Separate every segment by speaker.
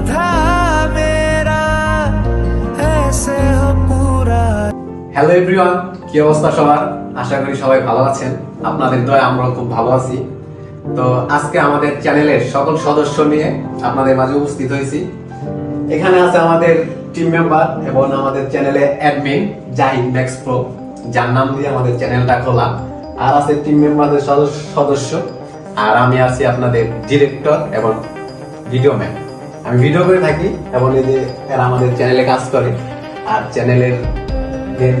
Speaker 1: आधा मेरा ऐसे हो पूरा
Speaker 2: হ্যালো এভরিওয়ান কি অবস্থা সবার আশা করি সবাই ভালো আছেন আপনাদের দয়া আমরা খুব ভালো আছি তো আজকে আমাদের চ্যানেলের সকল সদস্য নিয়ে আপনাদের মাঝে উপস্থিত হয়েছি এখানে আছে আমাদের টিম মেম্বার এবং আমাদের চ্যানেলে অ্যাডমিন জাহিদ ম্যাক্স প্রো যার নাম দিয়ে আমাদের চ্যানেলটা খোলা আর আছে টিম মেম্বারদের সদস্য আর আমি আছি আপনাদের ডিরেক্টর এবং ভিডিও ম্যান আমি ভিডিও করে থাকি এবং এই যে এরা আমাদের চ্যানেলে কাজ করে। আর চ্যানেলের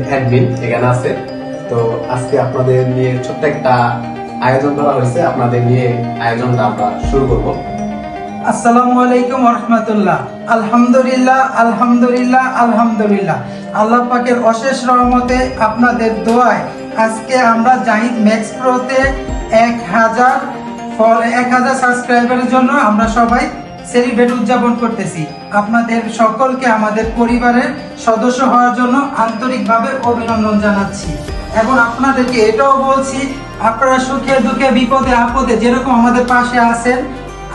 Speaker 2: অ্যাডমিন এখানে আছে। তো আজকে আপনাদের নিয়ে ছোট্ট একটা আয়োজন করা হয়েছে। আপনাদের নিয়ে আয়োজনটা আমরা শুরু করব।
Speaker 3: আসসালামু আলাইকুম রহমতুল্লাহ। আলহামদুলিল্লাহ আলহামদুলিল্লাহ আলহামদুলিল্লাহ। আল্লাহ পাকের অশেষ রহমতে আপনাদের দোয়ায় আজকে আমরা জাহিদ ম্যাক্স প্রোতে এক হাজার ফল, এক হাজার সাবস্ক্রাইবারের জন্য আমরা সবাই সেলিব্রেট উদযাপন করতেছি। আপনাদের সকলকে আমাদের পরিবারের সদস্য হওয়ার জন্য আন্তরিকভাবে অভিনন্দন জানাচ্ছি। এবং আপনাদেরকে এটাও বলছি, আপনারা সুখে দুঃখে বিপদে আপদে যেরকম আমাদের পাশে আছেন,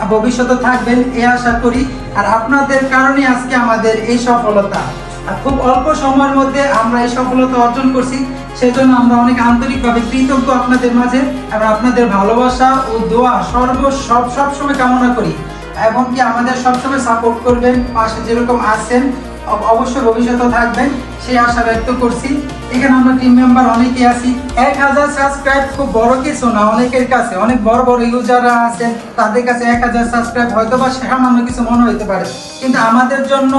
Speaker 3: ভবিষ্যতে থাকবেন, এ আশা করি। আর আপনাদের কারণে আজকে আমাদের এই সফলতা। আর খুব অল্প সময়ের মধ্যে আমরা এই সফলতা অর্জন করছি, সেজন্য আমরা অনেক আন্তরিকভাবে কৃতজ্ঞ আপনাদের মাঝে। এবং আপনাদের ভালোবাসা ও দোয়া সর্ব সব সবসময় কামনা করি। এবং কি আমাদের সবসময় সাপোর্ট করবেন, পাশে যেরকম আছেন অবশ্যই ভবিষ্যতে থাকবেন, সেই আশা ব্যক্ত করছি। এখানে আমরা টিম মেম্বার অনেকে আছি। এক হাজার সাবস্ক্রাইব খুব বড় কিছু না, অনেকের কাছে। অনেক বড় বড় ইউজাররা আছেন, তাদের কাছে এক হাজার সাবস্ক্রাইব হয়তো বা সামান্য কিছু মনে হতে পারে। কিন্তু আমাদের জন্য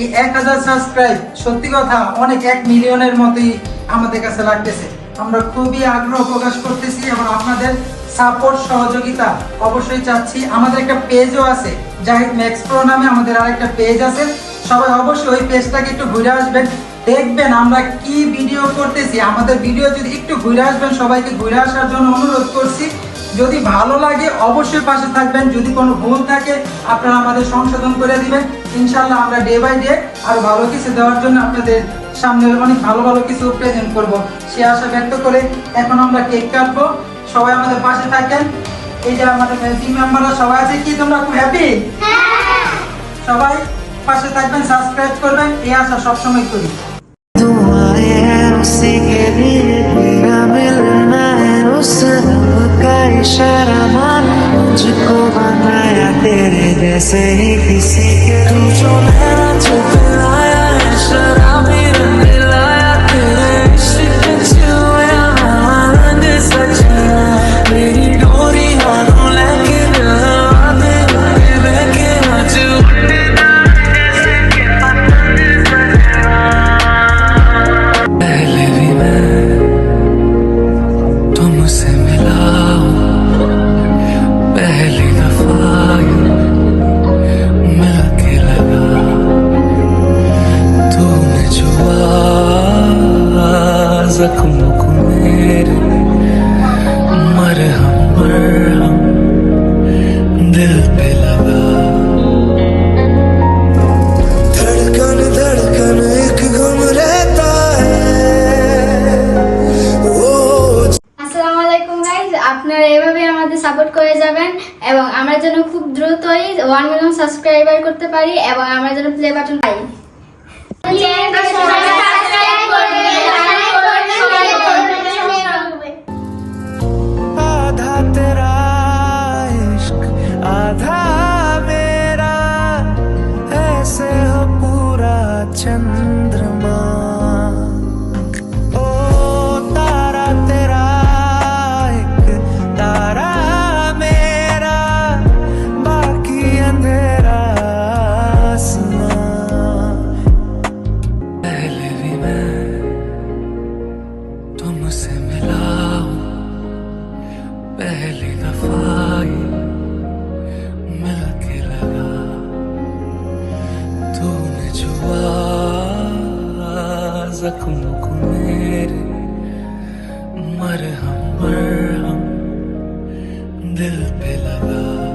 Speaker 3: এই এক হাজার সাবস্ক্রাইব সত্যি কথা, অনেক এক মিলিয়নের মতোই আমাদের কাছে লাগতেছে। আমরা খুবই আগ্রহ প্রকাশ করতেছি এবং আপনাদের সাপোর্ট, সহযোগিতা অবশ্যই চাচ্ছি। আমাদের একটা পেজও আছে, জাহিদ ম্যাক্স প্রো নামে আমাদের আরেকটা পেজ আছে। সবাই অবশ্যই ওই পেজটাকে একটু ঘুরে আসবেন, দেখবেন আমরা কি ভিডিও করতেছি। আমাদের ভিডিও যদি একটু ঘুরে আসবেন, সবাইকে ঘুরে আসার জন্য অনুরোধ করছি। যদি ভালো লাগে, অবশ্যই পাশে থাকবেন। যদি কোনো ভুল থাকে, আপনারা আমাদের সংশোধন করে দিবেন। ইনশাল্লাহ আমরা ডে বাই ডে আরও ভালো কিছু দেওয়ার জন্য আপনাদের সামনে অনেক ভালো ভালো কিছু প্রেজেন্ট করব সে আশা ব্যক্ত করে এখন আমরা কেক কাটবো সবাই আমাদের পাশে থাকেন এই যে আমাদের টিম মেম্বাররা সবাই আছে কি তোমরা খুব হ্যাপি সবাই পাশে থাকবেন সাবস্ক্রাইব করবেন এই আশা সবসময় করি
Speaker 1: दुआएं हैं उसी के लिए मेरा मिलना है उस रब का इशारा मान मुझको बनाया तेरे जैसे ही किसी के तू जो को मेरे मरहम मरहम दिल पे लगा धड़कन धड़कन एक गम रहता है वो
Speaker 4: আসসালামু আলাইকুম গাইজ আপনারা এভাবে আমাদের সাপোর্ট করে যাবেন এবং আমরা যেন খুব দ্রুতই ওয়ান মিলিয়ন সাবস্ক্রাইবার করতে পারি এবং আমরা যেন প্লে বাটন পাই आधा पहली दफ़ा मिल के लगा तूने छुआ जख्मों को मेरे मरहम मरहम दिल पे लगा।